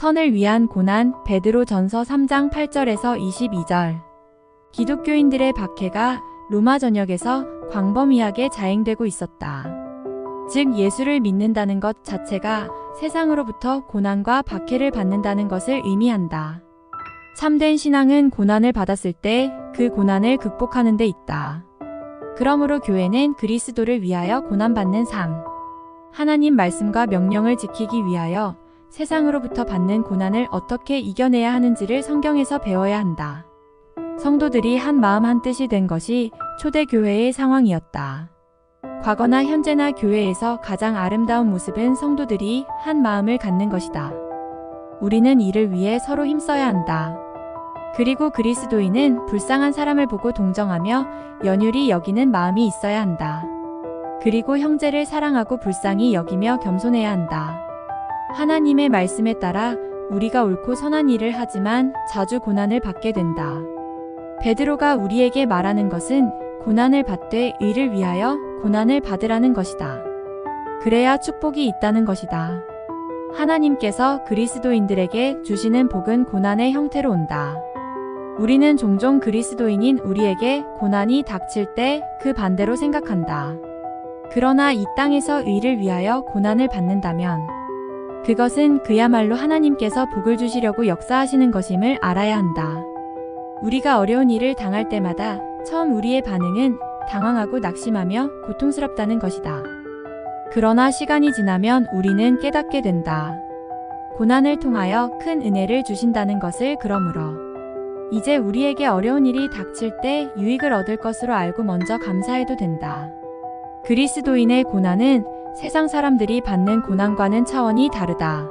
선을 위한 고난 베드로 전서 3장 8절에서 22절. 기독교인들의 박해가 로마 전역에서 광범위하게 자행되고 있었다. 즉 예수를 믿는다는 것 자체가 세상으로부터 고난과 박해를 받는다는 것을 의미한다. 참된 신앙은 고난을 받았을 때 그 고난을 극복하는 데 있다. 그러므로 교회는 그리스도를 위하여 고난받는 삶, 하나님 말씀과 명령을 지키기 위하여 세상으로부터 받는 고난을 어떻게 이겨내야 하는지를 성경에서 배워야 한다. 성도들이 한 마음 한 뜻이 된 것이 초대교회의 상황이었다. 과거나 현재나 교회에서 가장 아름다운 모습은 성도들이 한 마음을 갖는 것이다. 우리는 이를 위해 서로 힘써야 한다. 그리고 그리스도인은 불쌍한 사람을 보고 동정하며 연율이 여기는 마음이 있어야 한다. 그리고 형제를 사랑하고 불쌍히 여기며 겸손해야 한다. 하나님의 말씀에 따라 우리가 옳고 선한 일을 하지만 자주 고난을 받게 된다. 베드로가 우리에게 말하는 것은 고난을 받되 의를 위하여 고난을 받으라는 것이다. 그래야 축복이 있다는 것이다. 하나님께서 그리스도인들에게 주시는 복은 고난의 형태로 온다. 우리는 종종 그리스도인인 우리에게 고난이 닥칠 때 그 반대로 생각한다. 그러나 이 땅에서 의를 위하여 고난을 받는다면 그것은 그야말로 하나님께서 복을 주시려고 역사하시는 것임을 알아야 한다. 우리가 어려운 일을 당할 때마다 처음 우리의 반응은 당황하고 낙심하며 고통스럽다는 것이다. 그러나 시간이 지나면 우리는 깨닫게 된다. 고난을 통하여 큰 은혜를 주신다는 것을 그러므로 이제 우리에게 어려운 일이 닥칠 때 유익을 얻을 것으로 알고 먼저 감사해도 된다. 그리스도인의 고난은 세상 사람들이 받는 고난과는 차원이 다르다.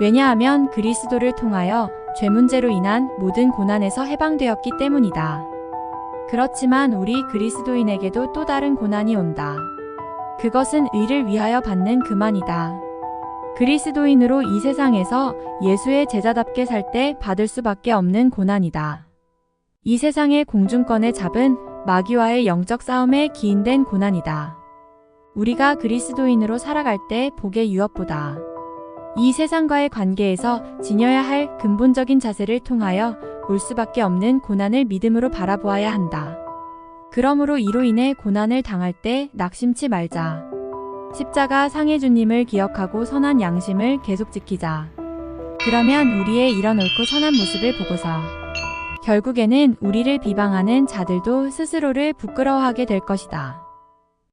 왜냐하면 그리스도를 통하여 죄 문제로 인한 모든 고난에서 해방되었기 때문이다. 그렇지만 우리 그리스도인에게도 또 다른 고난이 온다. 그것은 의를 위하여 받는 그만이다. 그리스도인으로 이 세상에서 예수의 제자답게 살 때 받을 수밖에 없는 고난이다. 이 세상의 공중권에 잡은 마귀와의 영적 싸움에 기인된 고난이다. 우리가 그리스도인으로 살아갈 때 복의 유업보다 이 세상과의 관계에서 지녀야 할 근본적인 자세를 통하여 올 수밖에 없는 고난을 믿음으로 바라보아야 한다. 그러므로 이로 인해 고난을 당할 때 낙심치 말자. 십자가 상해 주님을 기억하고 선한 양심을 계속 지키자. 그러면 우리의 이런 옳고 선한 모습을 보고서 결국에는 우리를 비방하는 자들도 스스로를 부끄러워하게 될 것이다.